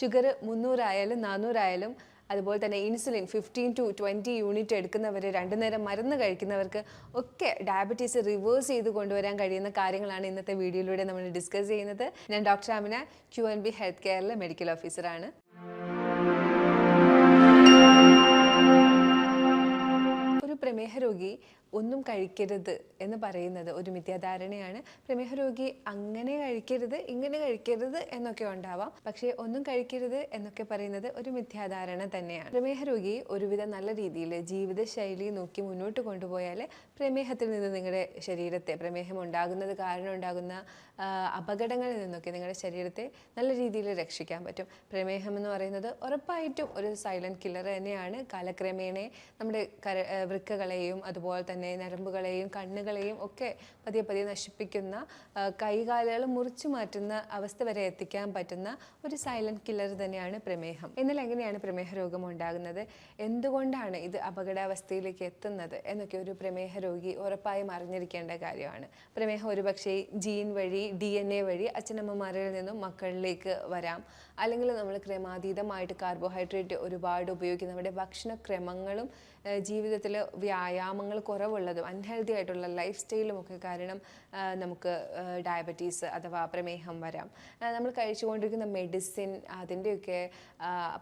Sugar മുന്നൂറായാലും നാനൂറായാലും അതുപോലെ തന്നെ insulin fifteen to twenty unit എടുക്കുന്നവർ രണ്ടു നേരം മരുന്ന് കഴിക്കുന്നവർക്ക് ഒക്കെ ഡയബറ്റീസ് റിവേഴ്സ് ചെയ്ത് കൊണ്ടുവരാൻ കഴിയുന്ന കാര്യങ്ങളാണ് ഇന്നത്തെ വീഡിയോയിലൂടെ നമ്മൾ ഡിസ്കസ് ചെയ്യുന്നത്. ഞാൻ doctor Amina Q N B health കെയറിലെ medical ഓഫീസറാണ് ഒരു പ്രമേഹ രോഗി ഒന്നും കഴിക്കരുത് എന്ന് പറയുന്നത് ഒരു മിഥ്യാധാരണയാണ്. പ്രമേഹ രോഗി അങ്ങനെ കഴിക്കരുത് ഇങ്ങനെ കഴിക്കരുത് എന്നൊക്കെ ഉണ്ടാവാം. പക്ഷേ ഒന്നും കഴിക്കരുത് എന്നൊക്കെ പറയുന്നത് ഒരു മിഥ്യാധാരണ തന്നെയാണ്. പ്രമേഹ രോഗി ഒരുവിധം നല്ല രീതിയിൽ ജീവിതശൈലി നോക്കി മുന്നോട്ട് കൊണ്ടുപോയാൽ പ്രമേഹത്തിൽ നിന്ന് നിങ്ങളുടെ ശരീരത്തെ പ്രമേഹം ഉണ്ടാകുന്നത് കാരണം ഉണ്ടാകുന്ന അപകടങ്ങളിൽ നിന്നൊക്കെ നിങ്ങളുടെ ശരീരത്തെ നല്ല രീതിയിൽ രക്ഷിക്കാൻ പറ്റും. പ്രമേഹം എന്ന് പറയുന്നത് ഉറപ്പായിട്ടും ഒരു സൈലന്റ് കില്ലർ തന്നെയാണ്. കാലക്രമേണ നമ്മുടെ വൃക്കകളെയും അതുപോലെ തന്നെ നരമ്പുകളെയും കണ്ണുകളെയും ഒക്കെ പതിയെ പതിയെ നശിപ്പിക്കുന്ന കൈകാലുകൾ മുറിച്ചു മാറ്റുന്ന അവസ്ഥ വരെ എത്തിക്കാൻ പറ്റുന്ന ഒരു സൈലന്റ് കില്ലർ തന്നെയാണ് പ്രമേഹം. എന്നാൽ എങ്ങനെയാണ് പ്രമേഹ രോഗം ഉണ്ടാകുന്നത്? എന്തുകൊണ്ടാണ് ഇത് അപകടാവസ്ഥയിലേക്ക് എത്തുന്നത്? എന്നൊക്കെ ഒരു പ്രമേഹ രോഗി ഉറപ്പായും അറിഞ്ഞിരിക്കേണ്ട കാര്യമാണ്. പ്രമേഹം ഒരുപക്ഷെ ജീൻ വഴി ഡി എൻ എ വഴി അച്ഛനമ്മമാരിൽ നിന്നും മക്കളിലേക്ക് വരാം. അല്ലെങ്കിൽ നമ്മൾ ക്രമാതീതമായിട്ട് കാർബോഹൈഡ്രേറ്റ് ഒരുപാട് ഉപയോഗിക്കുന്ന നമ്മുടെ ഭക്ഷണക്രമങ്ങളും ജീവിതത്തിൽ വ്യായാമങ്ങൾ കുറവുള്ളതും അൺഹെൽത്തി ആയിട്ടുള്ള ലൈഫ് സ്റ്റൈലും ഒക്കെ കാരണം ആ, നമുക്ക് ഡയബറ്റീസ് അഥവാ പ്രമേഹം വരാം. നമ്മൾ കഴിച്ചുകൊണ്ടിരിക്കുന്ന മെഡിസിൻ അതിന്റെയൊക്കെ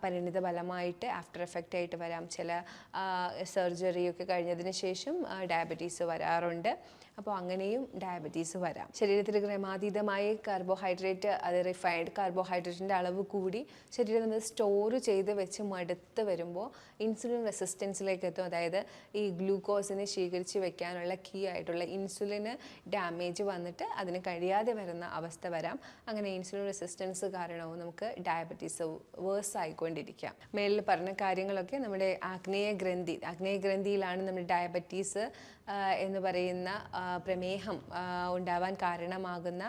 പരിണിത ഫലമായിട്ട് ആഫ്റ്റർ എഫക്റ്റ് ആയിട്ട് വരാം. ചില സർജറിയൊക്കെ കഴിഞ്ഞതിന് ശേഷം ഡയബറ്റീസ് വരാറുണ്ട്. അപ്പോൾ അങ്ങനെയും ഡയബറ്റീസ് വരാം. ശരീരത്തിൽ ക്രമാതീതമായി കാർബോഹൈഡ്രേറ്റ് അത് റിഫൈൻഡ് കാർബോഹൈഡ്രേറ്റിന്റെ അളവ് കൂടി ശരീരം നമ്മൾ സ്റ്റോർ ചെയ്ത് വെച്ച് മടുത്ത് വരുമ്പോൾ ഇൻസുലിൻ റെസിസ്റ്റൻസിലേക്ക് എത്തും. അതായത് ഈ ഗ്ലൂക്കോസിനെ ശേഖരിച്ച് വെക്കാനുള്ള കീ ആയിട്ടുള്ള ഇൻസുലിന് ഡാമേജ് വന്നിട്ട് അതിന് കഴിയാതെ വരുന്ന അവസ്ഥ വരാം. അങ്ങനെ ഇൻസുലിൻ റെസിസ്റ്റൻസ് കാരണവും നമുക്ക് ഡയബറ്റീസ് വേഴ്സ് ആയിക്കൊണ്ടിരിക്കാം. മേലിൽ പറഞ്ഞ കാര്യങ്ങളൊക്കെ നമ്മുടെ ആഗ്നേയ ഗ്രന്ഥി ആഗ്നേയ ഗ്രന്ഥിയിലാണ് നമ്മുടെ ഡയബറ്റീസ് എന്ന് പറയുന്ന പ്രമേഹം ഉണ്ടാവാൻ കാരണമാകുന്ന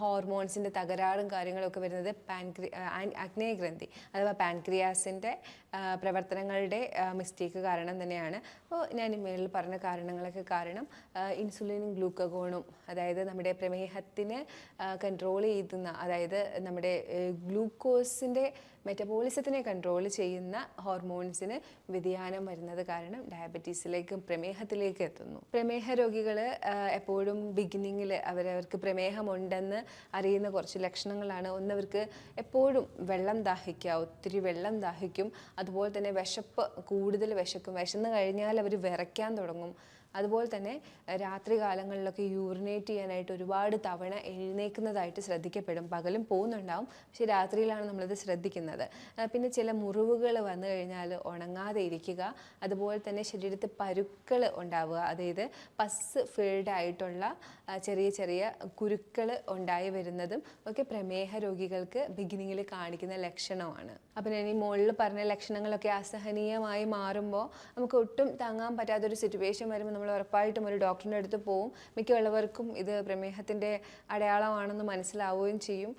ഹോർമോൺസിന്റെ തകരാറും കാര്യങ്ങളൊക്കെ വരുന്നത് പാൻക്രി അഗ്നേയഗ്രന്ഥി അഥവാ പാൻക്രിയാസിന്റെ പ്രവർത്തനങ്ങളുടെ മിസ്റ്റേക്ക് കാരണം തന്നെയാണ്. അപ്പോൾ ഞാൻ മേളിൽ പറഞ്ഞ കാരണങ്ങളൊക്കെ കാരണം ഇൻസുലിനും ഗ്ലൂക്കഗോണും അതായത് നമ്മുടെ പ്രമേഹത്തിന് കൺട്രോൾ ചെയ്യുന്ന അതായത് നമ്മുടെ ഗ്ലൂക്കോസിന്റെ മെറ്റബോളിസത്തിനെ കൺട്രോൾ ചെയ്യുന്ന ഹോർമോൺസിന് വ്യതിയാനം വരുന്നത് കാരണം ഡയബറ്റീസിലേക്കും പ്രമേഹത്തിലേക്ക് എത്തുന്നു. പ്രമേഹ രോഗികൾ എപ്പോഴും ബിഗിനിങ്ങിൽ അവരവർക്ക് പ്രമേഹമുണ്ടെന്ന് അറിയുന്ന കുറച്ച് ലക്ഷണങ്ങളാണ്. ഒന്നവർക്ക് എപ്പോഴും വെള്ളം ദാഹിക്കുക ഒത്തിരി വെള്ളം ദാഹിക്കും. അതുപോലെ തന്നെ വിശപ്പ് കൂടുതൽ വിശക്കും. വിശന്ന് കഴിഞ്ഞാൽ അവർ വിറയ്ക്കാൻ തുടങ്ങും. അതുപോലെ തന്നെ രാത്രി കാലങ്ങളിലൊക്കെ യൂറിനേറ്റ് ചെയ്യാനായിട്ട് ഒരുപാട് തവണ എഴുന്നേക്കുന്നതായിട്ട് ശ്രദ്ധിക്കപ്പെടും. പകലും പോകുന്നുണ്ടാവും പക്ഷേ രാത്രിയിലാണ് നമ്മളത് ശ്രദ്ധിക്കുന്നത്. പിന്നെ ചില മുറിവുകൾ വന്നു കഴിഞ്ഞാൽ ഉണങ്ങാതെ ഇരിക്കുക അതുപോലെ തന്നെ ശരീരത്തിൽ പരുക്കൾ ഉണ്ടാവുക അതായത് പസ് ഫിൽഡ് ആയിട്ടുള്ള ചെറിയ ചെറിയ കുരുക്കൾ ഉണ്ടായി വരുന്നതും ഒക്കെ പ്രമേഹ രോഗികൾക്ക് ബിഗിനിങ്ങിൽ കാണിക്കുന്ന ലക്ഷണമാണ്. അപ്പം ഞാൻ ഈ മുകളിൽ പറഞ്ഞ ലക്ഷണങ്ങളൊക്കെ അസഹനീയമായി മാറുമ്പോൾ നമുക്ക് ഒട്ടും താങ്ങാൻ പറ്റാത്തൊരു സിറ്റുവേഷൻ വരുമ്പോൾ നമ്മൾ ഉറപ്പായിട്ടും ഒരു ഡോക്ടറിന്റെ അടുത്ത് പോവും. മിക്കുള്ളവർക്കും ഇത് പ്രമേഹത്തിന്റെ അടയാളമാണെന്ന് മനസ്സിലാവുകയും ചെയ്യും.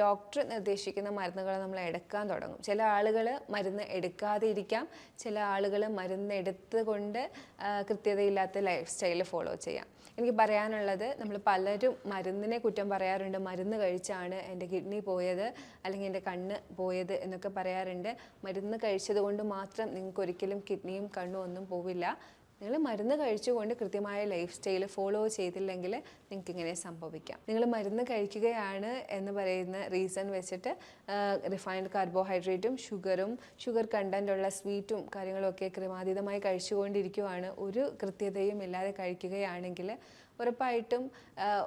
ഡോക്ടർ നിർദ്ദേശിക്കുന്ന മരുന്നുകൾ നമ്മൾ എടുക്കാൻ തുടങ്ങും. ചില ആളുകൾ മരുന്ന് എടുക്കാതെ ഇരിക്കാം ചില ആളുകൾ മരുന്ന് എടുത്തുകൊണ്ട് കൃത്യതയില്ലാത്ത ലൈഫ് സ്റ്റൈൽ ഫോളോ ചെയ്യാം. എനിക്ക് പറയാനുള്ളത് നമ്മൾ പലരും മരുന്നിനെ കുറ്റം പറയാറുണ്ട്. മരുന്ന് കഴിച്ചാണ് എന്റെ കിഡ്നി പോയത് അല്ലെങ്കിൽ എന്റെ കണ്ണ് പോയത് എന്നൊക്കെ പറയാറുണ്ട്. മരുന്ന് കഴിച്ചത് കൊണ്ട് മാത്രം നിങ്ങൾക്ക് ഒരിക്കലും കിഡ്നിയും കണ്ണും ഒന്നും പോവില്ല. നിങ്ങൾ മരുന്ന് കഴിച്ചുകൊണ്ട് കൃത്യമായ ലൈഫ് സ്റ്റൈൽ ഫോളോ ചെയ്തില്ലെങ്കിൽ നിങ്ങൾക്ക് ഇങ്ങനെ സംഭവിക്കാം. നിങ്ങൾ മരുന്ന് കഴിക്കുകയാണ് എന്ന് പറയുന്ന റീസൺ വെച്ചിട്ട് റിഫൈൻഡ് കാർബോഹൈഡ്രേറ്റും ഷുഗറും ഷുഗർ കണ്ടന്റുള്ള സ്വീറ്റും കാര്യങ്ങളൊക്കെ ക്രമാതീതമായി കഴിച്ചുകൊണ്ടിരിക്കുവാണ്. ഒരു കൃത്യതയും ഇല്ലാതെ കഴിക്കുകയാണെങ്കിൽ ഉറപ്പായിട്ടും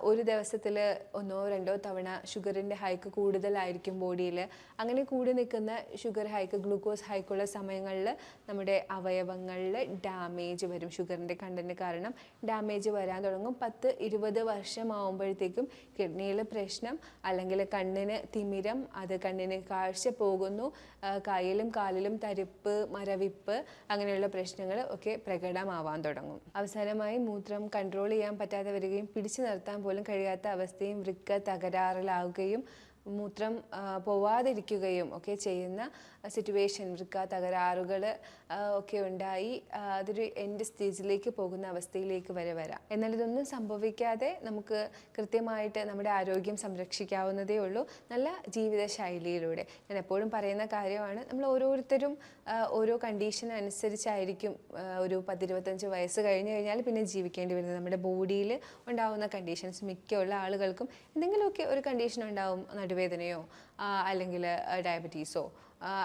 ഒരു ദിവസത്തിൽ ഒന്നോ രണ്ടോ തവണ ഷുഗറിന്റെ ഹൈക്ക് കൂടുതലായിരിക്കും ബോഡിയിൽ അങ്ങനെ കൂടി നിൽക്കുന്ന ഷുഗർ ഹൈക്ക് ഗ്ലൂക്കോസ് ഹൈക്കുള്ള സമയങ്ങളിൽ നമ്മുടെ അവയവങ്ങളിൽ ഡാമേജ് വരും. ഷുഗറിന്റെ കണ്ടന്റ് കാരണം ഡാമേജ് വരാൻ തുടങ്ങും. പത്ത് ഇരുപത് വർഷമാകുമ്പോഴത്തേക്കും കിഡ്നിയിൽ പ്രശ്നം അല്ലെങ്കിൽ കണ്ണിന് തിമിരം അത് കണ്ണിന് കാഴ്ച പോകുന്നു. കയ്യിലും കാലിലും തരിപ്പ് മരവിപ്പ് അങ്ങനെയുള്ള പ്രശ്നങ്ങൾ ഒക്കെ പ്രകടമാവാൻ തുടങ്ങും. അവസാനമായി മൂത്രം കൺട്രോൾ ചെയ്യാൻ പറ്റാതെ വരികയും പിടിച്ചു നിർത്താൻ പോലും കഴിയാത്ത അവസ്ഥയും വൃക്ക തകരാറിലാവുകയും മൂത്രം പോവാതിരിക്കുകയും ഒക്കെ ചെയ്യുന്ന സിറ്റുവേഷൻ വൃക്ക തകരാറുകൾ ഒക്കെ ഉണ്ടായി. അതൊരു എൻഡ് സ്റ്റേജിലേക്ക് പോകുന്ന അവസ്ഥയിലേക്ക് വരെ വരാം. എന്നാൽ ഇതൊന്നും സംഭവിക്കാതെ നമുക്ക് കൃത്യമായിട്ട് നമ്മുടെ ആരോഗ്യം സംരക്ഷിക്കാവുന്നതേ ഉള്ളൂ. നല്ല ജീവിതശൈലിയിലൂടെ. ഞാൻ എപ്പോഴും പറയുന്ന കാര്യമാണ് നമ്മൾ ഓരോരുത്തരും ഓരോ കണ്ടീഷൻ അനുസരിച്ചായിരിക്കും ഒരു പത്തിരുപത്തഞ്ച് വയസ്സ് കഴിഞ്ഞ് കഴിഞ്ഞാൽ പിന്നെ ജീവിക്കേണ്ടി വരുന്നത്. നമ്മുടെ ബോഡിയിൽ ഉണ്ടാവുന്ന കണ്ടീഷൻസ് മിക്കുള്ള ആളുകൾക്കും എന്തെങ്കിലുമൊക്കെ ഒരു കണ്ടീഷൻ ഉണ്ടാവും. നടുവേദനയോ അല്ലെങ്കിൽ ഡയബറ്റീസോ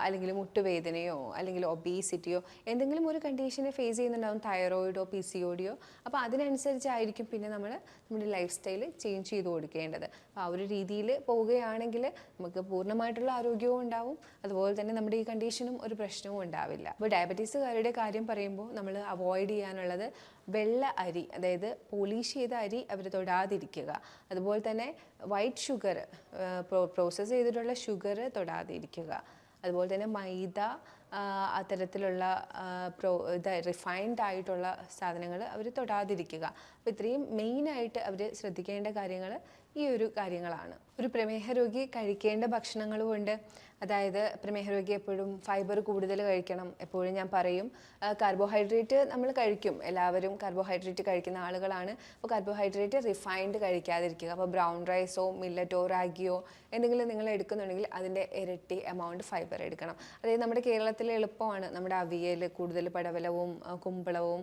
അല്ലെങ്കിൽ മുട്ടുവേദനയോ അല്ലെങ്കിൽ ഒബീസിറ്റിയോ എന്തെങ്കിലും ഒരു കണ്ടീഷനെ ഫേസ് ചെയ്യുന്നുണ്ടാവും തൈറോയിഡോ പി സി ഒഡിയോ അപ്പോൾ അതിനനുസരിച്ചായിരിക്കും പിന്നെ നമ്മൾ നമ്മുടെ ലൈഫ് സ്റ്റൈൽ ചേഞ്ച് ചെയ്ത് കൊടുക്കേണ്ടത്. അപ്പോൾ ആ ഒരു രീതിയിൽ പോവുകയാണെങ്കിൽ നമുക്ക് പൂർണമായിട്ടുള്ള ആരോഗ്യവും ഉണ്ടാവും. അതുപോലെ തന്നെ നമ്മുടെ ഈ കണ്ടീഷനും ഒരു പ്രശ്നവും ഉണ്ടാവില്ല. അപ്പോൾ ഡയബറ്റീസുകാരുടെ കാര്യം പറയുമ്പോൾ നമ്മൾ അവോയ്ഡ് ചെയ്യാനുള്ളത് വെള്ള അരി അതായത് പോളിഷ് ചെയ്ത അരി അവർ തൊടാതിരിക്കുക. അതുപോലെ തന്നെ വൈറ്റ് ഷുഗർ പ്രോസസ്സ് ചെയ്തിട്ടുള്ള ഷുഗർ തൊടാതിരിക്കുക. അതുപോലെ തന്നെ മൈദ അത്തരത്തിലുള്ള പ്രോ ഇത് റിഫൈൻഡ് ആയിട്ടുള്ള സാധനങ്ങൾ അവർ തൊടാതിരിക്കുക. അപ്പോൾ ഇത്രയും മെയിനായിട്ട് അവർ ശ്രദ്ധിക്കേണ്ട കാര്യങ്ങൾ ഈ ഒരു കാര്യങ്ങളാണ്. ഒരു പ്രമേഹ രോഗി കഴിക്കേണ്ട ഭക്ഷണങ്ങളും ഉണ്ട് അതായത് പ്രമേഹ രോഗി എപ്പോഴും ഫൈബർ കൂടുതൽ കഴിക്കണം. എപ്പോഴും ഞാൻ പറയും കാർബോഹൈഡ്രേറ്റ് നമ്മൾ കഴിക്കും. എല്ലാവരും കാർബോഹൈഡ്രേറ്റ് കഴിക്കുന്ന ആളുകളാണ്. അപ്പോൾ കാർബോഹൈഡ്രേറ്റ് റിഫൈൻഡ് കഴിക്കാതിരിക്കുക. അപ്പോൾ ബ്രൗൺ റൈസോ മില്ലറ്റോ റാഗിയോ എന്തെങ്കിലും നിങ്ങൾ എടുക്കുന്നുണ്ടെങ്കിൽ അതിന്റെ ഇരട്ടി എമൗണ്ട് ഫൈബർ എടുക്കണം. അതായത് നമ്മുടെ കേരളത്തിൽ എളുപ്പമാണ്. നമ്മുടെ അവിയൽ കൂടുതൽ പടവലവും കുമ്പളവും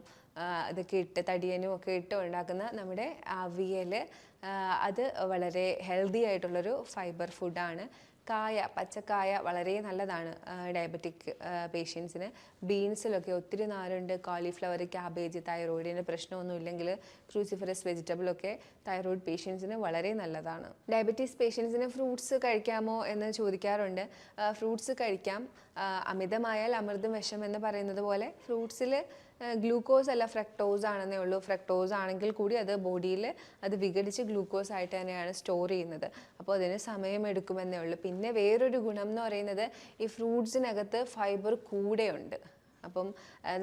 ഇതൊക്കെ ഇട്ട് തടിയനും ഒക്കെ ഇട്ട് ഉണ്ടാക്കുന്ന നമ്മുടെ അവിയൽ അത് വളരെ ഹെൽത്തി ആയിട്ടുള്ളൊരു ഫൈബർ ഫുഡാണ് കായ പച്ചക്കായ വളരെ നല്ലതാണ് ഡയബറ്റിക് പേഷ്യൻസിന് ബീൻസിലൊക്കെ ഒത്തിരി നാരുണ്ട് കോളിഫ്ലവർ ക്യാബേജ് തൈറോയിഡിന്റെ പ്രശ്നമൊന്നും ഇല്ലെങ്കിൽ ക്രൂസിഫറസ് വെജിറ്റബിളൊക്കെ തൈറോയിഡ് പേഷ്യൻസിന് വളരെ നല്ലതാണ്. ഡയബറ്റീസ് പേഷ്യൻസിന് ഫ്രൂട്ട്സ് കഴിക്കാമോ എന്ന് ചോദിക്കാറുണ്ട്. ഫ്രൂട്ട്സ് കഴിക്കാം. അമിതമായാൽ അമൃതം വിഷം എന്ന് പറയുന്നത് പോലെ ഫ്രൂട്ട്സിൽ ഗ്ലൂക്കോസ് അല്ല ഫ്രക്ടോസ് ആണെന്നേ ഉള്ളൂ. ഫ്രക്ടോസ് ആണെങ്കിൽ കൂടി അത് ബോഡിയിൽ അത് വിഘടിച്ച് ഗ്ലൂക്കോസ് ആയിട്ട് തന്നെയാണ് സ്റ്റോർ ചെയ്യുന്നത്. അപ്പോൾ അതിന് സമയമെടുക്കുമെന്നേ ഉള്ളൂ. പിന്നെ വേറൊരു ഗുണം എന്ന് പറയുന്നത് ഈ ഫ്രൂട്ട്സിനകത്ത് ഫൈബർ കൂടെയുണ്ട്. അപ്പം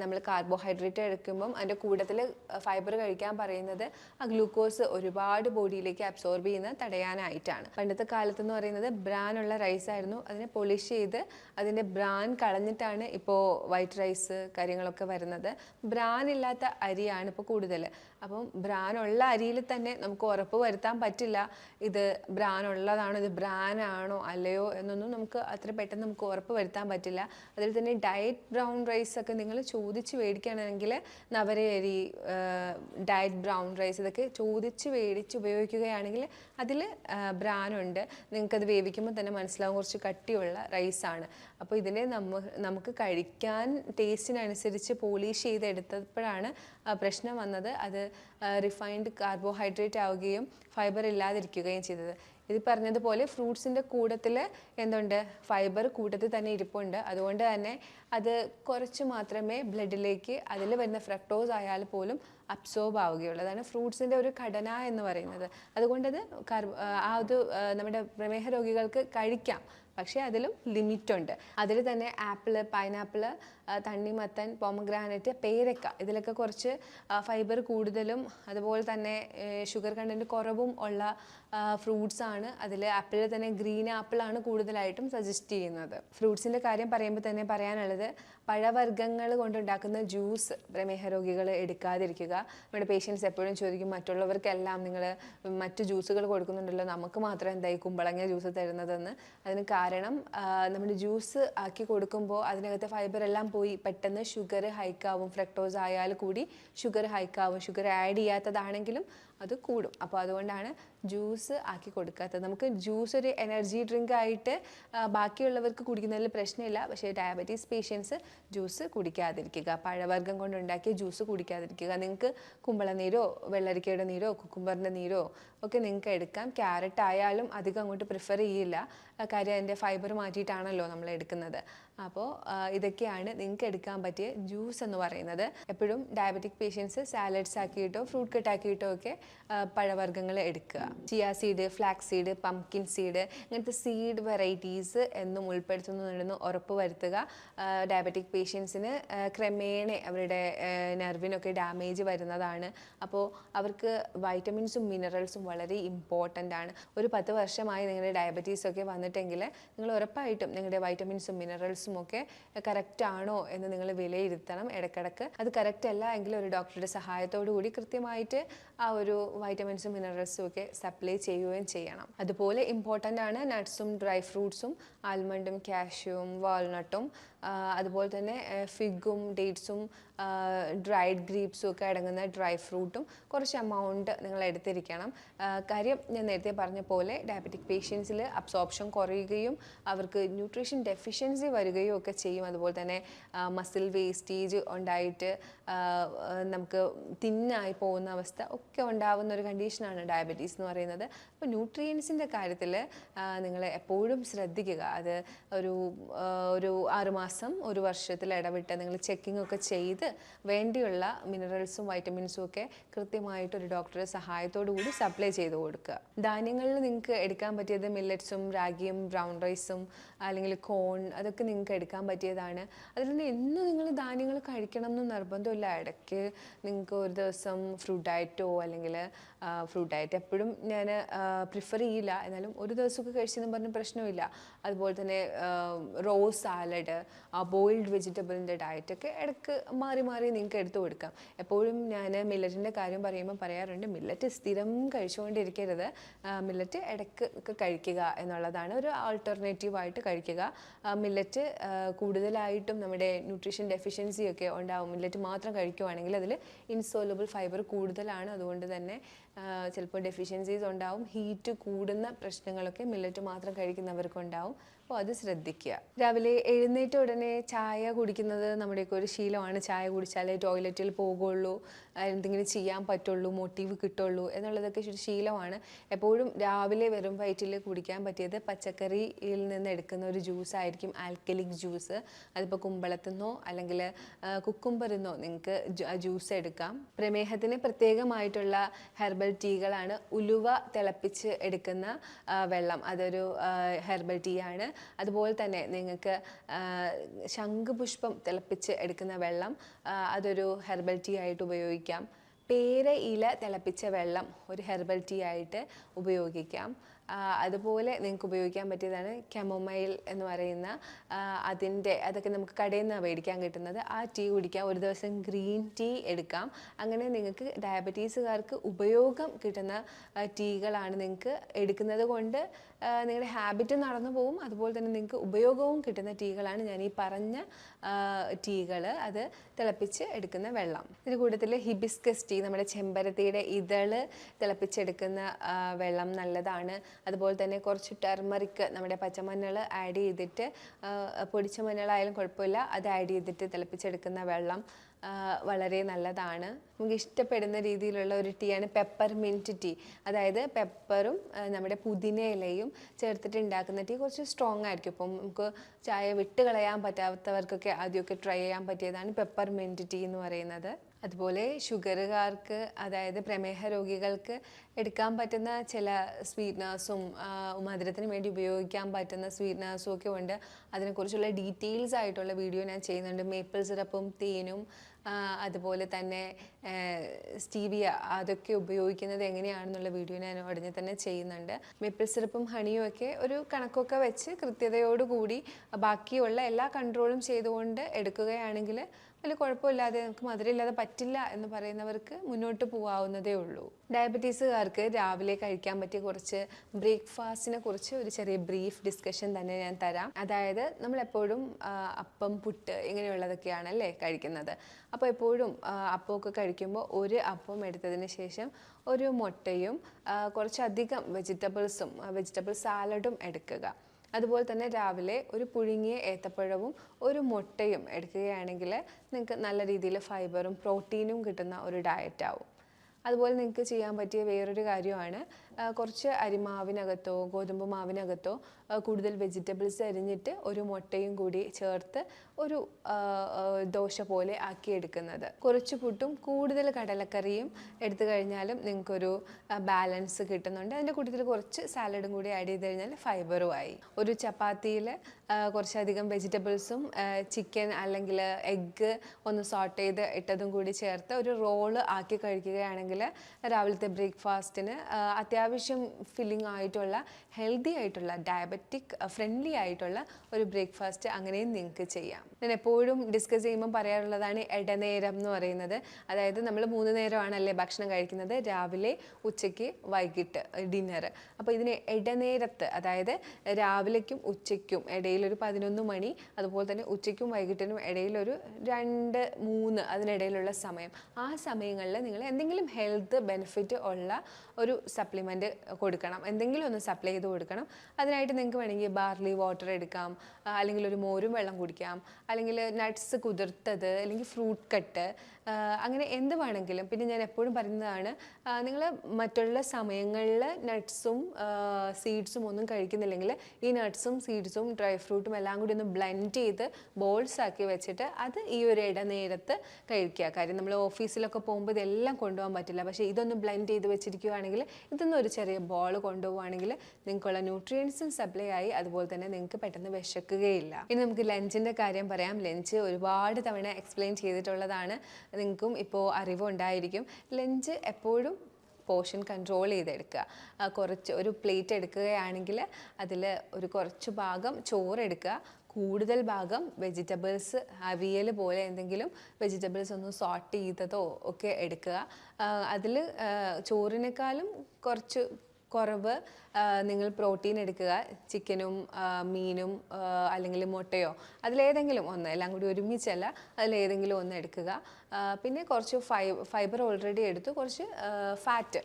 നമ്മൾ കാർബോഹൈഡ്രേറ്റ് എടുക്കുമ്പം അതിന്റെ കൂട്ടത്തിൽ ഫൈബർ കഴിക്കാൻ പറയുന്നത് ആ ഗ്ലൂക്കോസ് ഒരുപാട് ബോഡിയിലേക്ക് അബ്സോർബ് ചെയ്യുന്ന തടയാനായിട്ടാണ്. പണ്ടത്തെ കാലത്ത് എന്ന് പറയുന്നത് ബ്രാൻ ഉള്ള റൈസ് ആയിരുന്നു. അതിനെ പൊളിഷ് ചെയ്ത് അതിന്റെ ബ്രാൻ കളഞ്ഞിട്ടാണ് ഇപ്പോൾ വൈറ്റ് റൈസ് കാര്യങ്ങളൊക്കെ വരുന്നത്. ബ്രാൻ ഇല്ലാത്ത അരിയാണ് ഇപ്പോൾ കൂടുതൽ. അപ്പം ബ്രാനുള്ള അരിയിൽ തന്നെ നമുക്ക് ഉറപ്പ് വരുത്താൻ പറ്റില്ല. ഇത് ബ്രാനുള്ളതാണോ ഇത് ബ്രാനാണോ അല്ലയോ എന്നൊന്നും നമുക്ക് അത്ര പെട്ടെന്ന് നമുക്ക് ഉറപ്പ് വരുത്താൻ പറ്റില്ല. അതിൽ തന്നെ ഡയറ്റ് ബ്രൗൺ റൈസ് ഒക്കെ നിങ്ങൾ ചോദിച്ച് മേടിക്കുകയാണെങ്കിൽ നവര അരി ഡയറ്റ് ബ്രൗൺ റൈസ് ഇതൊക്കെ ചോദിച്ച് മേടിച്ച് ഉപയോഗിക്കുകയാണെങ്കിൽ അതിൽ ബ്രാനുണ്ട് നിങ്ങൾക്കത് വേവിക്കുമ്പോൾ തന്നെ മനസ്സിലാവും കുറച്ച് കട്ടിയുള്ള റൈസാണ്. അപ്പോൾ ഇതിനെ നമ്മ നമുക്ക് കഴിക്കാൻ ടേസ്റ്റിനനുസരിച്ച് പോളിഷ് ചെയ്തെടുത്തപ്പോഴാണ് പ്രശ്നം വന്നത്. അത് റിഫൈൻഡ് കാർബോഹൈഡ്രേറ്റ് ആവുകയും ഫൈബർ ഇല്ലാതിരിക്കുകയും ചെയ്തത്. ഇത് പറഞ്ഞതുപോലെ ഫ്രൂട്ട്സിന്റെ കൂട്ടത്തിൽ എന്തുണ്ട്? ഫൈബർ കൂട്ടത്തിൽ തന്നെ ഇരിപ്പുണ്ട്. അതുകൊണ്ട് തന്നെ അത് കുറച്ച് മാത്രമേ ബ്ലഡിലേക്ക് അതിൽ വരുന്ന ഫ്രക്ടോസ് ആയാൽ പോലും അബ്സോർബ് ആവുകയുള്ളൂ. അതാണ് ഫ്രൂട്ട്സിന്റെ ഒരു ഘടന എന്ന് പറയുന്നത്. അതുകൊണ്ടത് കർബ് ആ ഒരു നമ്മുടെ പ്രമേഹ രോഗികൾക്ക് കഴിക്കാം. പക്ഷേ അതിലും ലിമിറ്റുണ്ട്. അതിൽ തന്നെ ആപ്പിൾ പൈനാപ്പിൾ തണ്ണിമത്തൻ പോമഗ്രാനറ്റ് പേരക്ക ഇതിലൊക്കെ കുറച്ച് ഫൈബർ കൂടുതലും അതുപോലെ തന്നെ ഷുഗർ കണ്ടന്റ് കുറവും ഉള്ള ഫ്രൂട്ട്സ് ആണ് അതിൽ ആപ്പിളിൽ തന്നെ ഗ്രീൻ ആപ്പിളാണ് കൂടുതലായിട്ടും സജസ്റ്റ് ചെയ്യുന്നത്. ഫ്രൂട്ട്സിന്റെ കാര്യം പറയുമ്പോൾ തന്നെ പറയാനുള്ളത് de പഴവർഗങ്ങൾ കൊണ്ടുണ്ടാക്കുന്ന ജ്യൂസ് പ്രമേഹ രോഗികൾ എടുക്കാതിരിക്കുക. നമ്മുടെ പേഷ്യൻസ് എപ്പോഴും ചോദിക്കും മറ്റുള്ളവർക്കെല്ലാം നിങ്ങൾ മറ്റ് ജ്യൂസുകൾ കൊടുക്കുന്നുണ്ടല്ലോ നമുക്ക് മാത്രം എന്തായി കുമ്പളങ്ങ ജ്യൂസ് തരുന്നതെന്ന്? അതിന് കാരണം നമ്മൾ ജ്യൂസ് ആക്കി കൊടുക്കുമ്പോൾ അതിനകത്തെ ഫൈബർ എല്ലാം പോയി പെട്ടെന്ന് ഷുഗർ ഹൈക്കാവും ഫ്രക്ടോസ് ആയാൽ കൂടി ഷുഗർ ഹൈക്കാവും ഷുഗർ ആഡ് ചെയ്യാത്തതാണെങ്കിലും അത് കൂടും. അപ്പോൾ അതുകൊണ്ടാണ് ജ്യൂസ് ആക്കി കൊടുക്കാത്തത്. നമുക്ക് ജ്യൂസ് ഒരു എനർജി ഡ്രിങ്ക് ആയിട്ട് ബാക്കിയുള്ളവർക്ക് കുടിക്കുന്നതിൽ പ്രശ്നമില്ല. പക്ഷേ ഡയബറ്റീസ് പേഷ്യൻസ് ജ്യൂസ് കുടിക്കാതിരിക്കുക പഴവർഗം കൊണ്ടുണ്ടാക്കിയ ജ്യൂസ് കുടിക്കാതിരിക്കുക നിങ്ങൾക്ക് കുമ്പളനീരോ വെള്ളരിക്കയുടെ നീരോ കുക്കുംബറിന്റെ നീരോ ഒക്കെ നിങ്ങൾക്ക് എടുക്കാം. ക്യാരറ്റ് ആയാലും അധികം അങ്ങോട്ട് പ്രിഫർ ചെയ്യില്ല. കാര്യം അതിന്റെ ഫൈബർ മാറ്റിയിട്ടാണല്ലോ നമ്മൾ എടുക്കുന്നത്. അപ്പോൾ ഇതൊക്കെയാണ് നിങ്ങൾക്ക് എടുക്കാൻ പറ്റിയ ജ്യൂസ് എന്ന് പറയുന്നത്. എപ്പോഴും ഡയബറ്റിക് പേഷ്യൻസ് സാലഡ്സ് ആക്കിയിട്ടോ ഫ്രൂട്ട് കട്ട് ആക്കിയിട്ടോ ഒക്കെ പഴവർഗങ്ങൾ എടുക്കുക. Chia seed flax seed pumpkin seed ഇങ്ങനത്തെ സീഡ് വെറൈറ്റീസ് എന്നും ഉൾപ്പെടുത്തുന്നുണ്ടെന്ന് ഉറപ്പ് വരുത്തുക. ഡയബറ്റിക് പേഷ്യൻസിന് ക്രമേണ അവരുടെ നെർവിനൊക്കെ ഡാമേജ് വരുന്നതാണ്. അപ്പോൾ അവർക്ക് വൈറ്റമിൻസും മിനറൽസും വളരെ ഇമ്പോർട്ടന്റ് ആണ്. ഒരു പത്ത് വർഷമായി നിങ്ങളുടെ ഡയബറ്റീസ് ഒക്കെ വന്നിട്ടെങ്കിൽ നിങ്ങൾ ഉറപ്പായിട്ടും നിങ്ങളുടെ വൈറ്റമിൻസും മിനറൽസും ഒക്കെ കറക്റ്റ് ആണോ എന്ന് നിങ്ങൾ വിലയിരുത്തണം ഇടയ്ക്കിടക്ക് അത് കറക്റ്റ് അല്ല എങ്കിൽ ഒരു ഡോക്ടറുടെ സഹായത്തോടു കൂടി കൃത്യമായിട്ട് ആ ഒരു വൈറ്റമിൻസും മിനറൽസും ഒക്കെ സപ്ലൈ ചെയ്യുകയും ചെയ്യണം. അതുപോലെ ഇമ്പോർട്ടന്റ് ആണ് നട്ട്സും ഡ്രൈ ഫ്രൂട്ട്സും ആൽമണ്ടും കാഷ്യൂവും വാൾനട്ടും അതുപോലെ തന്നെ ഫിഗും ഡേറ്റ്സും ഡ്രൈഡ് ഗ്രീപ്സും ഒക്കെ അടങ്ങുന്ന ഡ്രൈ ഫ്രൂട്ടും കുറച്ച് എമൗണ്ട് നിങ്ങൾ എടുത്തിരിക്കണം. കാര്യം ഞാൻ നേരത്തെ പറഞ്ഞ പോലെ ഡയബറ്റിക് പേഷ്യൻസിൽ അബ്സോർപ്ഷൻ കുറയുകയും അവർക്ക് ന്യൂട്രീഷൻ ഡെഫിഷ്യൻസി വരികയും ഒക്കെ ചെയ്യും. അതുപോലെ തന്നെ മസിൽ വേസ്റ്റേജ് ഉണ്ടായിട്ട് നമുക്ക് തിന്നായി പോകുന്ന അവസ്ഥ ഒക്കെ ഉണ്ടാവുന്ന ഒരു കണ്ടീഷനാണ് ഡയബറ്റീസ് എന്ന് പറയുന്നത്. അപ്പോൾ ന്യൂട്രിയൻസിന്റെ കാര്യത്തിൽ നിങ്ങൾ എപ്പോഴും ശ്രദ്ധിക്കുക. അത് ഒരു ഒരു ആറുമാസം ഒരു വർഷത്തിൽ ഇടവിട്ട് നിങ്ങൾ ചെക്കിംഗ് ഒക്കെ ചെയ്ത് വേണ്ടിയുള്ള മിനറൽസും വൈറ്റമിൻസും ഒക്കെ കൃത്യമായിട്ട് ഒരു ഡോക്ടറുടെ സഹായത്തോടു കൂടി സപ്ലൈ ചെയ്ത് കൊടുക്കുക. ധാന്യങ്ങളിൽ നിങ്ങൾക്ക് എടുക്കാൻ പറ്റിയത് മില്ലറ്റ്സും റാഗിയും ബ്രൗൺ റൈസും അല്ലെങ്കിൽ കോൺ അതൊക്കെ നിങ്ങൾക്ക് എടുക്കാൻ പറ്റിയതാണ്. അതിൽ നിന്ന് എന്നും നിങ്ങൾ ധാന്യങ്ങൾ കഴിക്കണം എന്ന് നിർബന്ധമില്ല. ഇടയ്ക്ക് നിങ്ങൾക്ക് ഒരു ദിവസം ഫ്രൂട്ട് ഡയറ്റോ അല്ലെങ്കിൽ ഫ്രൂട്ട് ആയിട്ട്. എപ്പോഴും ഞാൻ പ്രിഫർ ചെയ്യില്ല. എന്നാലും ഒരു ദിവസമൊക്കെ കഴിച്ചെന്ന് പറഞ്ഞ പ്രശ്നമില്ല. അതുപോലെ തന്നെ റോസ് സാലഡ് ബോയിൽഡ് വെജിറ്റബിളിന്റെ ഡയറ്റൊക്കെ ഇടയ്ക്ക് മാറി മാറി നിങ്ങൾക്ക് എടുത്തു കൊടുക്കാം. എപ്പോഴും ഞാൻ മില്ലറ്റിന്റെ കാര്യം പറയുമ്പോൾ പറയാറുണ്ട് മില്ലറ്റ് സ്ഥിരം കഴിച്ചുകൊണ്ടിരിക്കരുത്. മില്ലറ്റ് ഇടയ്ക്ക് ഒക്കെ കഴിക്കുക എന്നുള്ളതാണ് ഒരു ആൾട്ടർനേറ്റീവ് ആയിട്ട് കഴിക്കുക. മില്ലറ്റ് കൂടുതലായിട്ടും നമ്മുടെ ന്യൂട്രീഷൻ ഡെഫിഷ്യൻസി ഒക്കെ ഉണ്ടാവും. മില്ലറ്റ് മാത്രം കഴിക്കുവാണെങ്കിൽ അതിൽ ഇൻസോലബിൾ ഫൈബർ കൂടുതലാണ്. അതുകൊണ്ട് തന്നെ ചിലപ്പോൾ ഡെഫിഷ്യൻസീസ് ഉണ്ടാവും ഹീറ്റ് കൂടുന്ന പ്രശ്നങ്ങളൊക്കെ മില്ലറ്റ് മാത്രം കഴിക്കുന്നവർക്കുണ്ടാവും. അപ്പോൾ അത് ശ്രദ്ധിക്കുക. രാവിലെ എഴുന്നേറ്റ ഉടനെ ചായ കുടിക്കുന്നത് നമ്മുടെയൊക്കെ ഒരു ശീലമാണ്. ചായ കുടിച്ചാലേ ടോയ്ലറ്റിൽ പോകുള്ളൂ എന്തെങ്കിലും ചെയ്യാൻ പറ്റുള്ളൂ മോട്ടീവ് കിട്ടുള്ളൂ എന്നുള്ളതൊക്കെ ഒരു ശീലമാണ്. എപ്പോഴും രാവിലെ വെറും വയറ്റിൽ കുടിക്കാൻ പറ്റിയത് പച്ചക്കറിയിൽ നിന്ന് എടുക്കുന്ന ഒരു ജ്യൂസ് ആയിരിക്കും ആൽക്കലിക് ജ്യൂസ് അതിപ്പോൾ കുമ്പളത്തുനിന്നോ അല്ലെങ്കിൽ കുക്കുംബറിന്നോ നിങ്ങൾക്ക് ജ്യൂസ് എടുക്കാം. പ്രമേഹത്തിന് പ്രത്യേകമായിട്ടുള്ള ഹെർബൽ ടീകളാണ് ഉലുവ തിളപ്പിച്ച് എടുക്കുന്ന വെള്ളം. അതൊരു ഹെർബൽ ടീ ആണ്. അതുപോലെ തന്നെ നിങ്ങൾക്ക് ശംഖുപുഷ്പം തിളപ്പിച്ച് എടുക്കുന്ന വെള്ളം അതൊരു ഹെർബൽ ടീ ആയിട്ട് ഉപയോഗിക്കാം. പേര ഇല തിളപ്പിച്ച വെള്ളം ഒരു ഹെർബൽ ടീ ആയിട്ട് ഉപയോഗിക്കാം. അതുപോലെ നിങ്ങൾക്ക് ഉപയോഗിക്കാൻ പറ്റിയതാണ് കെമൊമൈൽ എന്ന് പറയുന്ന അതിന്റെ അതൊക്കെ നമുക്ക് കടയിൽ നിന്ന് മേടിക്കാൻ കിട്ടുന്നത്. ആ ടീ കുടിക്കാം ഒരു ദിവസം ഗ്രീൻ ടീ എടുക്കാം. അങ്ങനെ നിങ്ങൾക്ക് ഡയബറ്റീസുകാർക്ക് ഉപയോഗം കിട്ടുന്ന ടീകളാണ് നിങ്ങൾക്ക് എടുക്കുന്നത് കൊണ്ട് നിങ്ങളുടെ ഹാബിറ്റ് നടന്നു പോകും അതുപോലെ തന്നെ നിങ്ങൾക്ക് ഉപയോഗവും കിട്ടുന്ന ടീകളാണ് ഞാൻ ഈ പറഞ്ഞ ടീകൾ അത് തിളപ്പിച്ച് എടുക്കുന്ന വെള്ളം. ഇതിന് കൂട്ടത്തിൽ ഹിബിസ്കസ് ടീ നമ്മുടെ ചെമ്പരത്തിയുടെ ഇതൾ തിളപ്പിച്ചെടുക്കുന്ന വെള്ളം നല്ലതാണ്. അതുപോലെ തന്നെ കുറച്ച് ടെർമറിക്ക് നമ്മുടെ പച്ചമഞ്ഞൾ ആഡ് ചെയ്തിട്ട് പൊടിച്ച മഞ്ഞളായാലും കുഴപ്പമില്ല. അത് ആഡ് ചെയ്തിട്ട് തിളപ്പിച്ചെടുക്കുന്ന വെള്ളം വളരെ നല്ലതാണ്. നമുക്ക് ഇഷ്ടപ്പെടുന്ന രീതിയിലുള്ള ഒരു ടീയാണ് പെപ്പർ മിന്റ് ടീ അതായത് പെപ്പറും നമ്മുടെ പുതിന ഇലയും ചേർത്തിട്ട് ഉണ്ടാക്കുന്ന ടീ കുറച്ച് സ്ട്രോങ് ആയിരിക്കും. ഇപ്പം നമുക്ക് ചായ വിട്ട് കളയാൻ പറ്റാത്തവർക്കൊക്കെ ആദ്യമൊക്കെ ട്രൈ ചെയ്യാൻ പറ്റിയതാണ് പെപ്പർ മിന്റ് ടീ എന്ന് പറയുന്നത്. അതുപോലെ ഷുഗറുകാർക്ക് അതായത് പ്രമേഹ രോഗികൾക്ക് എടുക്കാൻ പറ്റുന്ന ചില സ്വീറ്റ്നേഴ്സും മധുരത്തിന് വേണ്ടി ഉപയോഗിക്കാൻ പറ്റുന്ന സ്വീറ്റ്നേഴ്സും ഒക്കെ ഉണ്ട്. അതിനെക്കുറിച്ചുള്ള ഡീറ്റെയിൽസ് ആയിട്ടുള്ള വീഡിയോ ഞാൻ ചെയ്യുന്നുണ്ട്. മേപ്പിൾ സിറപ്പും തേനും അതുപോലെ തന്നെ സ്റ്റീവിയ അതൊക്കെ ഉപയോഗിക്കുന്നത് എങ്ങനെയാണെന്നുള്ള വീഡിയോ ഞാൻ ഉടനെ തന്നെ ചെയ്യുന്നുണ്ട്. മേപ്പിൾ സിറപ്പും ഹണിയും ഒക്കെ ഒരു കണക്കൊക്കെ വെച്ച് കൃത്യതയോടുകൂടി ബാക്കിയുള്ള എല്ലാ കൺട്രോളും ചെയ്തുകൊണ്ട് എടുക്കുകയാണെങ്കിൽ വലിയ കുഴപ്പമില്ലാതെ നമുക്ക് മധുരമില്ലാതെ പറ്റില്ല എന്ന് പറയുന്നവർക്ക് മുന്നോട്ട് പോകാവുന്നതേ ഉള്ളൂ. ഡയബറ്റീസുകാർക്ക് രാവിലെ കഴിക്കാൻ പറ്റിയ കുറച്ച് ബ്രേക്ക്ഫാസ്റ്റിനെ കുറിച്ച് ഒരു ചെറിയ ബ്രീഫ് ഡിസ്കഷൻ തന്നെ ഞാൻ തരാം. അതായത് നമ്മൾ എപ്പോഴും അപ്പം പുട്ട് ഇങ്ങനെയുള്ളതൊക്കെയാണ് അല്ലേ കഴിക്കുന്നത്. അപ്പോൾ എപ്പോഴും അപ്പമൊക്കെ കഴിക്കുമ്പോൾ ഒരു അപ്പം എടുത്തതിന് ശേഷം ഒരു മുട്ടയും കുറച്ചധികം വെജിറ്റബിൾസും വെജിറ്റബിൾ സാലഡും എടുക്കുക. അതുപോലെ തന്നെ രാവിലെ ഒരു പുഴുങ്ങിയ ഏത്തപ്പഴവും ഒരു മുട്ടയും എടുക്കുകയാണെങ്കിൽ നിങ്ങൾക്ക് നല്ല രീതിയിൽ ഫൈബറും പ്രോട്ടീനും കിട്ടുന്ന ഒരു ഡയറ്റാവും അതുപോലെ നിങ്ങൾക്ക് ചെയ്യാൻ പറ്റിയ വേറൊരു കാര്യമാണ് കുറച്ച് അരിമാവിനകത്തോ ഗോതമ്പ് മാവിനകത്തോ കൂടുതൽ വെജിറ്റബിൾസ് അരിഞ്ഞിട്ട് ഒരു മുട്ടയും കൂടി ചേർത്ത് ഒരു ദോശ പോലെ ആക്കിയെടുക്കുന്നത്. കുറച്ച് പുട്ടും കൂടുതൽ കടലക്കറിയും എടുത്തു കഴിഞ്ഞാലും നിങ്ങൾക്കൊരു ബാലൻസ് കിട്ടുന്നുണ്ട്. അതിന്റെ കൂട്ടത്തിൽ കുറച്ച് സാലഡും കൂടി ആഡ് ചെയ്ത് കഴിഞ്ഞാൽ ഫൈബറും ആയി. ഒരു ചപ്പാത്തിയിൽ കുറച്ചധികം വെജിറ്റബിൾസും ചിക്കൻ അല്ലെങ്കിൽ എഗ്ഗ് ഒന്ന് സോട്ട് ചെയ്ത് ഇട്ടതും കൂടി ചേർത്ത് ഒരു റോൾ ആക്കി കഴിക്കുകയാണെങ്കിൽ രാവിലത്തെ ബ്രേക്ക്ഫാസ്റ്റിന് അത്യാവശ്യം ഫില്ലിംഗ് ആയിട്ടുള്ള ഹെൽത്തി ആയിട്ടുള്ള ഡയബറ്റിക് ഫ്രണ്ട്ലി ആയിട്ടുള്ള ഒരു ബ്രേക്ക്ഫാസ്റ്റ് അങ്ങനെയും നിങ്ങൾക്ക് ചെയ്യാം. ഞാൻ എപ്പോഴും ഡിസ്കസ് ചെയ്യുമ്പോൾ പറയാറുള്ളതാണ് ഇടനേരം എന്ന് പറയുന്നത്. അതായത് നമ്മൾ മൂന്ന് നേരമാണല്ലേ ഭക്ഷണം കഴിക്കുന്നത്? രാവിലെ ഉച്ചയ്ക്ക് വൈകിട്ട് ഡിന്നർ അപ്പോൾ ഇതിന് ഇടനേരത്ത് അതായത് രാവിലേക്കും ഉച്ചയ്ക്കും ഇടയിലൊരു പതിനൊന്ന് മണി അതുപോലെ തന്നെ ഉച്ചയ്ക്കും വൈകിട്ടിനും ഇടയിലൊരു രണ്ട് മൂന്ന് അതിനിടയിലുള്ള സമയം. ആ സമയങ്ങളിൽ നിങ്ങൾ എന്തെങ്കിലും ഹെൽത്ത് ബെനിഫിറ്റ് ഉള്ള ഒരു സപ്ലിമെന്റ് കൊടുക്കണം. എന്തെങ്കിലും ഒന്ന് സപ്ലൈ ചെയ്ത് കൊടുക്കണം. അതിനായിട്ട് നിങ്ങൾക്ക് വേണമെങ്കിൽ ബാർലി വാട്ടർ എടുക്കാം. അല്ലെങ്കിൽ ഒരു മോരും വെള്ളം കുടിക്കാം. അല്ലെങ്കിൽ നട്ട്സ് കുതിർത്തത് അല്ലെങ്കിൽ ഫ്രൂട്ട് കട്ട് അങ്ങനെ എന്ത് വേണമെങ്കിലും. പിന്നെ ഞാൻ എപ്പോഴും പറയുന്നതാണ് നിങ്ങൾ മറ്റുള്ള സമയങ്ങളിൽ നട്ട്സും സീഡ്സും ഒന്നും കഴിക്കുന്നില്ലെങ്കിൽ ഈ നട്ട്സും സീഡ്സും ഡ്രൈ ഫ്രൂട്ടും എല്ലാം കൂടി ഒന്ന് ബ്ലെൻഡ് ചെയ്ത് ബോൾസ് ആക്കി വെച്ചിട്ട് അത് ഈ ഒരു ഇടനേരത്ത് കഴിക്കുക. കാര്യം നമ്മൾ ഓഫീസിലൊക്കെ പോകുമ്പോൾ ഇതെല്ലാം കൊണ്ടുപോകാൻ പറ്റില്ല. പക്ഷേ ഇതൊന്ന് ബ്ലെൻഡ് ചെയ്ത് വെച്ചിരിക്കുകയാണെങ്കിൽ ഇതൊന്നും ഒരു ചെറിയ ബോൾ കൊണ്ടുപോവുകയാണെങ്കിൽ നിങ്ങൾക്കുള്ള ന്യൂട്രിയൻസും സപ്ലൈ ആയി അതുപോലെ തന്നെ നിങ്ങൾക്ക് പെട്ടെന്ന് വിശക്കുകയില്ല. ഇനി നമുക്ക് ലഞ്ചിന്റെ കാര്യം പറയാം. ലഞ്ച് ഒരുപാട് തവണ എക്സ്പ്ലെയിൻ ചെയ്തിട്ടുള്ളതാണ്. നിങ്ങൾക്കും ഇപ്പോൾ അറിവുണ്ടായിരിക്കും. ലഞ്ച് എപ്പോഴും പോർഷൻ കൺട്രോൾ ചെയ്തെടുക്കുക. കുറച്ച് ഒരു പ്ലേറ്റ് എടുക്കുകയാണെങ്കിൽ അതിൽ ഒരു കുറച്ച് ഭാഗം ചോറ് എടുക്കുക. കൂടുതൽ ഭാഗം വെജിറ്റബിൾസ് അവിയൽ പോലെ എന്തെങ്കിലും വെജിറ്റബിൾസ് ഒന്ന് സോട്ട് ചെയ്തതോ ഒക്കെ എടുക്കുക. അതിൽ ചോറിനേക്കാളും കുറച്ച് കുറവ് നിങ്ങൾ പ്രോട്ടീൻ എടുക്കുക ചിക്കനും മീനും അല്ലെങ്കിൽ മുട്ടയോ അതിലേതെങ്കിലും ഒന്ന് എല്ലാം കൂടി ഒരുമിച്ചല്ല അതിലേതെങ്കിലും ഒന്ന് എടുക്കുക. പിന്നെ കുറച്ച് ഫൈബർ ഓൾറെഡി എടുത്തു കുറച്ച് ഫാറ്റ്.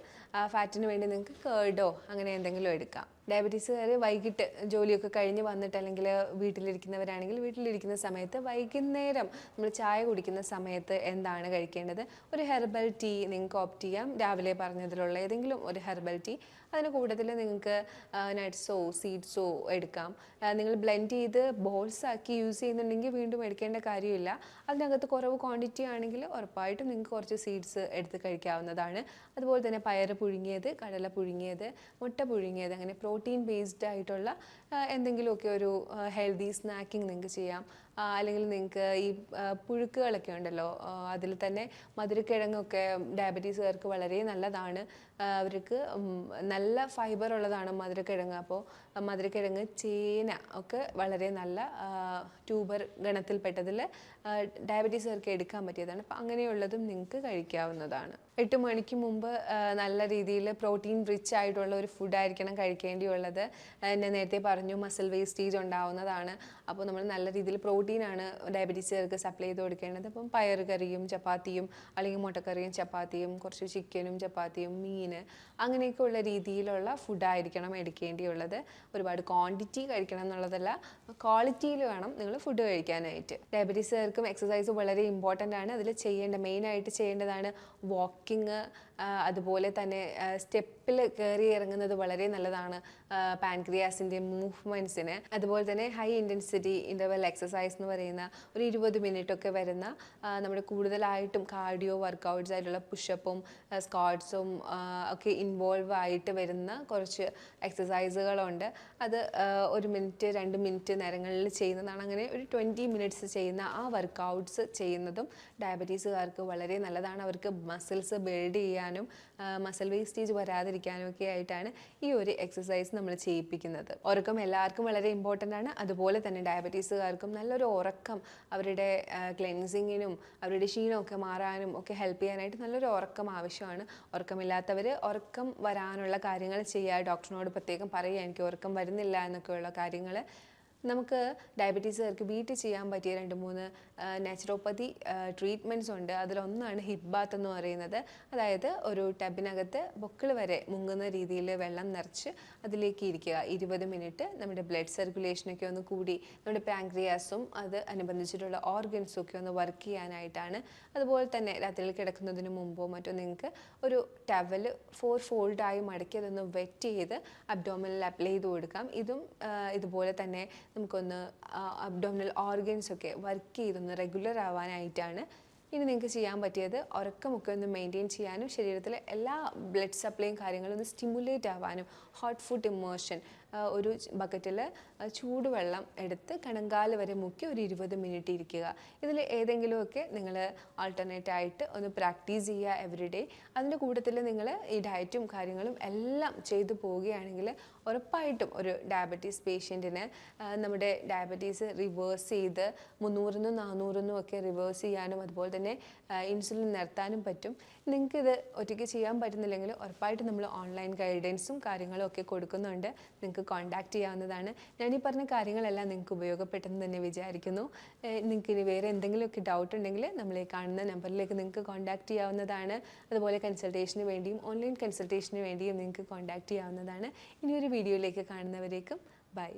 ഫാറ്റിന് വേണ്ടി നിങ്ങൾക്ക് കേർഡോ അങ്ങനെ എന്തെങ്കിലും എടുക്കാം. ഡയബറ്റീസുകാർ വൈകിട്ട് ജോലിയൊക്കെ കഴിഞ്ഞ് വന്നിട്ട് അല്ലെങ്കിൽ വീട്ടിലിരിക്കുന്നവരാണെങ്കിൽ വീട്ടിലിരിക്കുന്ന സമയത്ത് വൈകുന്നേരം നമ്മൾ ചായ കുടിക്കുന്ന സമയത്ത് എന്താണ് കഴിക്കേണ്ടത്? ഒരു ഹെർബൽ ടീ നിങ്ങൾക്ക് ഓപ്റ്റ് ചെയ്യാം. രാവിലെ പറഞ്ഞതിലുള്ള ഏതെങ്കിലും ഒരു ഹെർബൽ ടീ. അതിന് കൂടുതൽ നിങ്ങൾക്ക് നട്ട്സോ സീഡ്സോ എടുക്കാം. നിങ്ങൾ ബ്ലെൻഡ് ചെയ്ത് ബോൾസ് ആക്കി യൂസ് ചെയ്യുന്നുണ്ടെങ്കിൽ വീണ്ടും എടുക്കേണ്ട കാര്യമില്ല. അതിനകത്ത് കുറവ് ക്വാണ്ടിറ്റി ആണെങ്കിൽ ഉറപ്പായിട്ടും നിങ്ങൾക്ക് കുറച്ച് സീഡ്സ് എടുത്ത് കഴിക്കാവുന്നതാണ്. അതുപോലെ തന്നെ പയർ പുഴുങ്ങിയത് കടല പുഴുങ്ങിയത് മുട്ട പുഴുങ്ങിയത് അങ്ങനെ പ്രോട്ടീൻ ബേസ്ഡ് ആയിട്ടുള്ള എന്തെങ്കിലുമൊക്കെ ഒരു ഹെൽത്തി സ്നാക്കിങ് നിങ്ങൾക്ക് ചെയ്യാം. അല്ലെങ്കിൽ നിങ്ങൾക്ക് ഈ പുഴുക്കുകളൊക്കെ ഉണ്ടല്ലോ അതിൽ തന്നെ മധുരക്കിഴങ്ങൊക്കെ ഡയബറ്റീസുകാർക്ക് വളരെ നല്ലതാണ്. അവർക്ക് നല്ല ഫൈബർ ഉള്ളതാണ് മധുരക്കിഴങ്ങ്. അപ്പോൾ മധുരക്കിഴങ്ങ് ചേന ഒക്കെ വളരെ നല്ല ട്യൂബർ ഗണത്തിൽപ്പെട്ടതിൽ ഡയബറ്റീസുകാർക്ക് എടുക്കാൻ പറ്റിയതാണ്. അപ്പം അങ്ങനെയുള്ളതും നിങ്ങൾക്ക് കഴിക്കാവുന്നതാണ്. എട്ട് മണിക്ക് മുമ്പ് നല്ല രീതിയിൽ പ്രോട്ടീൻ റിച്ച് ആയിട്ടുള്ള ഒരു ഫുഡായിരിക്കണം കഴിക്കേണ്ടിയുള്ളത്. ഞാൻ നേരത്തെ പറഞ്ഞു മസിൽ വേസ്റ്റേജ് ഉണ്ടാവുന്നതാണ്. അപ്പോൾ നമ്മൾ നല്ല രീതിയിൽ പ്രോട്ടീനാണ് ഡയബറ്റീസുകാർക്ക് സപ്ലൈ ചെയ്ത് കൊടുക്കേണ്ടത്. അപ്പം പയർ കറിയും ചപ്പാത്തിയും അല്ലെങ്കിൽ മുട്ടക്കറിയും ചപ്പാത്തിയും കുറച്ച് ചിക്കനും ചപ്പാത്തിയും മീൻ അങ്ങനെയൊക്കെ ഉള്ള രീതിയിലുള്ള ഫുഡായിരിക്കണം എടുക്കേണ്ടിയുള്ളത്. ഒരുപാട് ക്വാണ്ടിറ്റി കഴിക്കണം എന്നുള്ളതല്ല ക്വാളിറ്റിയിൽ വേണം നിങ്ങൾ ഫുഡ് കഴിക്കാനായിട്ട്. ഡയബറ്റീസുകാർക്കും എക്സസൈസ് വളരെ ഇമ്പോർട്ടന്റ് ആണ്. അതിൽ ചെയ്യേണ്ട മെയിനായിട്ട് ചെയ്യേണ്ടതാണ് വാക്കിങ് അതുപോലെ തന്നെ സ്റ്റെപ്പിൽ കയറി ഇറങ്ങുന്നത് വളരെ നല്ലതാണ് പാൻക്രിയാസിന്റെ മൂവ്മെന്റ്സിന് അതുപോലെ തന്നെ ഹൈ ഇന്റൻസിറ്റി ഇന്റർവെൽ എക്സസൈസ് എന്ന് പറയുന്ന ഒരു ഇരുപത് മിനിറ്റ് ഒക്കെ വരുന്ന നമ്മുടെ കൂടുതലായിട്ടും കാർഡിയോ വർക്കൗട്ട്സ് ആയിട്ടുള്ള പുഷപ്പും സ്ക്വാട്സും ഒക്കെ ഇൻവോൾവ് ആയിട്ട് വരുന്ന കുറച്ച് എക്സസൈസുകളുണ്ട് അത് ഒരു മിനിറ്റ് രണ്ട് മിനിറ്റ് നേരങ്ങളിൽ ചെയ്യുന്നതാണ്. അങ്ങനെ ഒരു ട്വന്റി മിനിറ്റ്സ് ചെയ്യുന്ന ആ വർക്കൗട്ട്സ് ചെയ്യുന്നതും ഡയബറ്റീസുകാർക്ക് വളരെ നല്ലതാണ്. അവർക്ക് മസിൽസ് ബിൽഡ് ചെയ്യാനും മസിൽ വേസ്റ്റേജ് വരാതിരിക്കാനും ഒക്കെ ആയിട്ടാണ് ഈ ഒരു എക്സസൈസ് നമ്മൾ ചെയ്യിപ്പിക്കുന്നത്. ഉറക്കം എല്ലാവർക്കും വളരെ ഇമ്പോർട്ടന്റ് ആണ്. അതുപോലെ തന്നെ ഡയബറ്റീസുകാർക്കും നല്ലൊരു ഉറക്കം അവരുടെ ക്ലെൻസിങ്ങിനും അവരുടെ ക്ഷീണമൊക്കെ മാറാനും ഒക്കെ ഹെൽപ്പ് ചെയ്യാനായിട്ട് നല്ലൊരു ഉറക്കം ആവശ്യമാണ്. ഉറക്കമില്ലാത്തവർ ഉറക്കം വരാനുള്ള കാര്യങ്ങൾ ചെയ്യുക. ഡോക്ടറിനോട് പ്രത്യേകം പറയുക എനിക്ക് ഉറക്കം വരുന്നില്ല എന്നൊക്കെയുള്ള കാര്യങ്ങൾ നമുക്ക് ഡയബറ്റീസുകാർക്ക് വീട്ടിൽ ചെയ്യാൻ പറ്റിയ രണ്ട് മൂന്ന് നാച്ചുറോപ്പതി ട്രീറ്റ്മെന്റ്സ് ഉണ്ട്. അതിലൊന്നാണ് ഹിപ്പ് ബാത്ത് എന്ന് പറയുന്നത്. അതായത് ഒരു ടബിനകത്ത് പൊക്കിൾ വരെ മുങ്ങുന്ന രീതിയിൽ വെള്ളം നിറച്ച് അതിലേക്ക് ഇരിക്കുക. ഇരുപത് മിനിറ്റ് നമ്മുടെ ബ്ലഡ് സർക്കുലേഷനൊക്കെ ഒന്ന് കൂടി നമ്മുടെ പാങ്ക്രിയാസും അത് അനുബന്ധിച്ചിട്ടുള്ള ഓർഗൻസും ഒക്കെ ഒന്ന് വർക്ക് ചെയ്യാനായിട്ടാണ്. അതുപോലെ തന്നെ രാത്രിയിൽ കിടക്കുന്നതിന് മുമ്പോ മറ്റോ നിങ്ങൾക്ക് ഒരു ടവൽ ഫോർ ഫോൾഡായി മടക്കി അതൊന്ന് വെറ്റ് ചെയ്ത് അബ്ഡോമിനൽ അപ്ലൈ ചെയ്ത് കൊടുക്കാം. ഇതും ഇതുപോലെ തന്നെ നമുക്കൊന്ന് അബ്ഡോമിനൽ ഓർഗൻസ് ഒക്കെ വർക്ക് ചെയ്തൊന്ന് റെഗുലർ ആവാനായിട്ടാണ് ഇനി നിങ്ങൾക്ക് ചെയ്യാൻ പറ്റിയത്. ഉറക്കമൊക്കെ ഒന്ന് മെയിന്റെയിൻ ചെയ്യാനും ശരീരത്തിലെ എല്ലാ ബ്ലഡ് സപ്ലൈയും കാര്യങ്ങളും ഒന്ന് സ്റ്റിമുലേറ്റ് ആവാനും ഹോട്ട് ഫുഡ് ഇമേർഷൻ ഒരു ബക്കറ്റിൽ ചൂടുവെള്ളം എടുത്ത് കണങ്കാൽ വരെ മുക്കി ഒരു ഇരുപത് മിനിറ്റ് ഇരിക്കുക. ഇതിൽ ഏതെങ്കിലുമൊക്കെ നിങ്ങൾ ആൾട്ടർനേറ്റ് ആയിട്ട് ഒന്ന് പ്രാക്ടീസ് ചെയ്യുക എവറി ഡേ അതിന്റെ കൂട്ടത്തിൽ നിങ്ങൾ ഈ ഡയറ്റും കാര്യങ്ങളും എല്ലാം ചെയ്തു പോവുകയാണെങ്കിൽ ഉറപ്പായിട്ടും ഒരു ഡയബറ്റീസ് പേഷ്യന്റിന് നമ്മുടെ ഡയബറ്റീസ് റിവേഴ്സ് ചെയ്ത് മുന്നൂറിനും നാനൂറിനും ഒക്കെ റിവേഴ്സ് ചെയ്യാനും അതുപോലെ തന്നെ ഇൻസുലിൻ നിർത്താനും പറ്റും. നിങ്ങൾക്കിത് ഒറ്റയ്ക്ക് ചെയ്യാൻ പറ്റുന്നില്ലെങ്കിൽ ഉറപ്പായിട്ടും നമ്മൾ ഓൺലൈൻ ഗൈഡൻസും കാര്യങ്ങളും ഒക്കെ കൊടുക്കുന്നുണ്ട്. നിങ്ങൾക്ക് കോൺടാക്റ്റ് ചെയ്യാവുന്നതാണ്. ഞാൻ ഈ പറഞ്ഞ കാര്യങ്ങളെല്ലാം നിങ്ങൾക്ക് ഉപയോഗപ്പെട്ടെന്ന് തന്നെ വിചാരിക്കുന്നു. നിങ്ങൾക്ക് ഇനി വേറെ എന്തെങ്കിലുമൊക്കെ ഡൗട്ട് ഉണ്ടെങ്കിൽ ഈ കാണുന്ന നമ്പറിലേക്ക് നിങ്ങൾക്ക് കോൺടാക്റ്റ് ചെയ്യാവുന്നതാണ്. അതുപോലെ കൺസൾട്ടേഷന് വേണ്ടിയും ഓൺലൈൻ കൺസൾട്ടേഷന് വേണ്ടിയും നിങ്ങൾക്ക് കോൺടാക്റ്റ് ചെയ്യാവുന്നതാണ്. ഇനി ഒരു വീഡിയോയിലേക്ക് കാണുന്നവരേക്കും